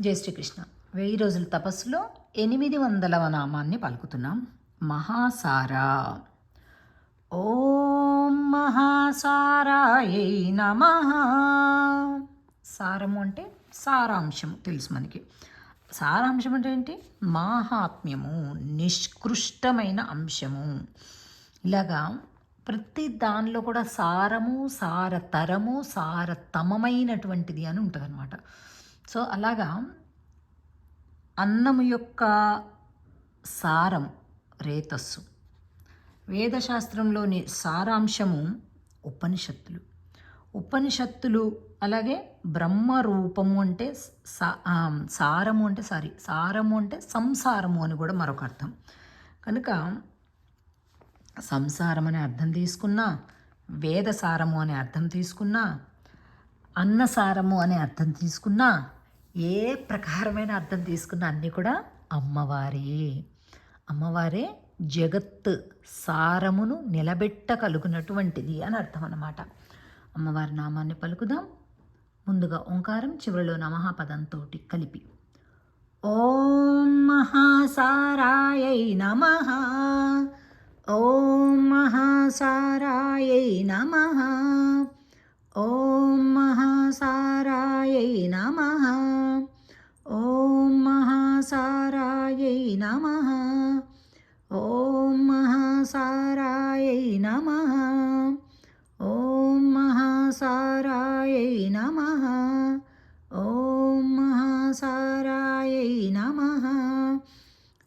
జై శ్రీకృష్ణ. వెయ్యి రోజుల తపస్సులో ఎనిమిది వందలవ నామాన్ని పలుకుతున్నాం. మహాసారా. ఓం మహాసారాయై నమ. సారము అంటే సారాంశము తెలుసు మనకి. సారాంశం అంటే ఏంటి? మాహాత్మ్యము నిష్కృష్టమైన అంశము. ఇలాగా ప్రతి దానిలో కూడా సారము సారతరము సారతమమైనటువంటిది అని ఉంటుందన్నమాట. సో అలాగా అన్నము యొక్క సారం రేతస్సు. వేదశాస్త్రంలోని సారాంశము ఉపనిషత్తులు. ఉపనిషత్తులు అలాగే బ్రహ్మరూపము అంటే సా- సారము అంటే సారీ సారము అంటే సంసారము అని కూడా మరొక అర్థం. కనుక సంసారం అనే అర్థం తీసుకున్నా వేదసారము అనే అర్థం తీసుకున్నా అన్నసారము అనే అర్థం తీసుకున్నా ఏ ప్రకారమైన అర్థం తీసుకున్న అన్నీ కూడా అమ్మవారే. అమ్మవారే జగత్ సారమును నిలబెట్టగలుగునటువంటిది అని అర్థం అన్నమాట అమ్మవారి నామాన్ని పలుకుదాం. ముందుగా ఓంకారం చివరిలో నమహాపదంతో కలిపి. ఓం మహాసారాయై నమః. ఓం మహాసారాయై నమః. ఓం మహాసారాయై నమః. నమ ఓం మహాసారాయై నమ ఓం మహాసారాయై నమ ఓం మహాసారాయై నమ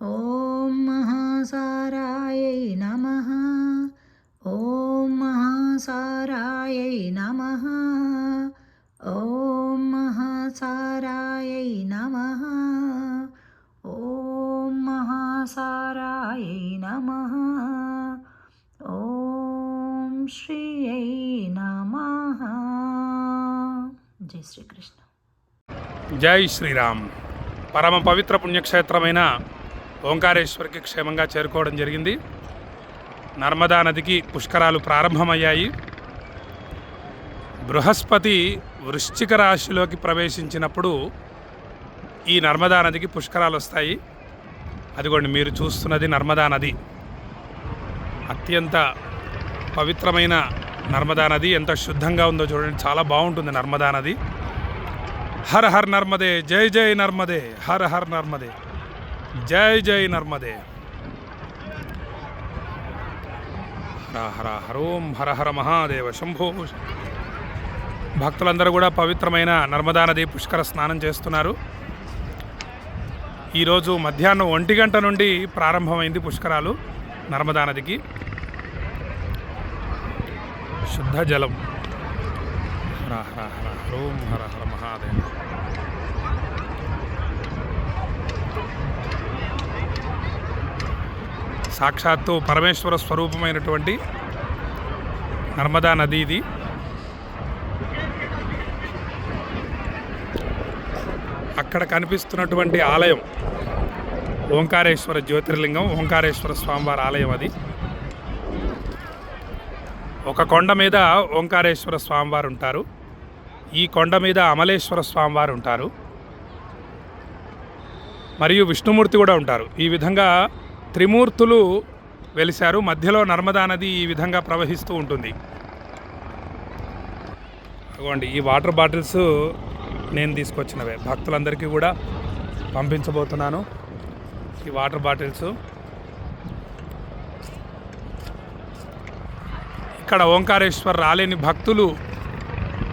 ఓం మహాసారాయై నమ ఓం మహాసారాయై నమ ఓం మహాసారాయై నమ మహాసారాయై నమః ఓం శ్రీయై నమ జై శ్రీకృష్ణ జై శ్రీరామ్ పరమ పవిత్ర పుణ్యక్షేత్రమైన ఓంకారేశ్వరికి క్షేమంగా చేరుకోవడం జరిగింది. నర్మదా నదికి పుష్కరాలు ప్రారంభమయ్యాయి. బృహస్పతి వృశ్చిక రాశిలోకి ప్రవేశించినప్పుడు ఈ నర్మదా నదికి పుష్కరాలు వస్తాయి. అదిగోండి మీరు చూస్తున్నది నర్మదా నది. అత్యంత పవిత్రమైన నర్మదా నది. ఎంత శుద్ధంగా ఉందో చూడండి. చాలా బాగుంటుంది నర్మదా నది. హర్ హర్ నర్మదే జై జై నర్మదే హర్ హర్ నర్మదే జై జై నర్మదే. హర హర హరోం హర హర మహాదేవ శంభో. భక్తులందరూ కూడా పవిత్రమైన నర్మదా నది పుష్కర స్నానం చేస్తున్నారు. ఈరోజు మధ్యాహ్నం ఒంటి గంట నుండి ప్రారంభమైంది పుష్కరాలు నర్మదా నదికి. శుద్ధ జలం. హర హర హర హర హర మహాదేవ. సాక్షాత్తు పరమేశ్వర స్వరూపమైనటువంటి నర్మదా నది ఇది అక్కడ కనిపిస్తున్నటువంటి ఆలయం ఓంకారేశ్వర జ్యోతిర్లింగం ఓంకారేశ్వర స్వామివారి ఆలయం అది. ఒక కొండ మీద ఓంకారేశ్వర స్వామివారు ఉంటారు. ఈ కొండ మీద అమలేశ్వర స్వామివారు ఉంటారు. మరియు విష్ణుమూర్తి కూడా ఉంటారు. ఈ విధంగా త్రిమూర్తులు వెలిశారు. మధ్యలో నర్మదా నది ఈ విధంగా ప్రవహిస్తూ ఉంటుంది. అగోండి ఈ వాటర్ బాటిల్స్ నేను తీసుకొచ్చినవే. భక్తులందరికీ కూడా పంపించబోతున్నాను. ఈ వాటర్ బాటిల్స్. ఇక్కడ ఓంకారేశ్వర్ రాలేని భక్తులు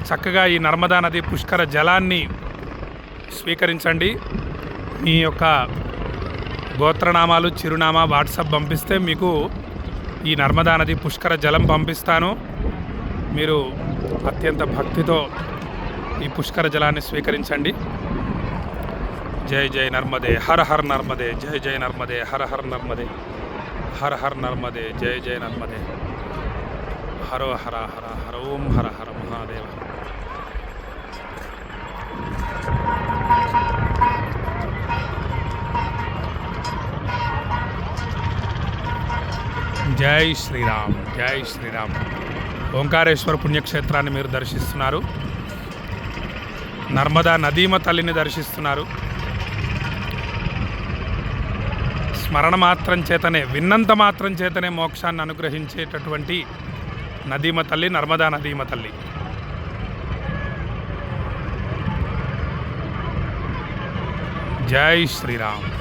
చక్కగా ఈ నర్మదా నది పుష్కర జలాన్ని స్వీకరించండి. మీ యొక్క గోత్రనామాలు చిరునామా వాట్సాప్ పంపిస్తే మీకు ఈ నర్మదా నది పుష్కర జలం పంపిస్తాను. మీరు అత్యంత భక్తితో ఈ పుష్కర జలాన్ని స్వీకరించండి. జై జై నర్మదే హర హర్ నర్మదే జై జై నర్మదే హర హర్ నర్మదే హర హర్ నర్మదే జై జై నర్మదే. హరో హర హర హర ఓం హర హర మహాదేవ. జై శ్రీరామ్ జై శ్రీరామ్. ఓంకారేశ్వర పుణ్యక్షేత్రాన్ని మీరు దర్శిస్తున్నారు. నర్మదా నదీమ తల్లిని దర్శిస్తున్నారు. స్మరణ మాత్రం చేతనే విన్నంత మాత్రం చేతనే మోక్షాన్ని అనుగ్రహించేటటువంటి నదీమ తల్లి నర్మదా నదీమ తల్లి. జై శ్రీరామ్.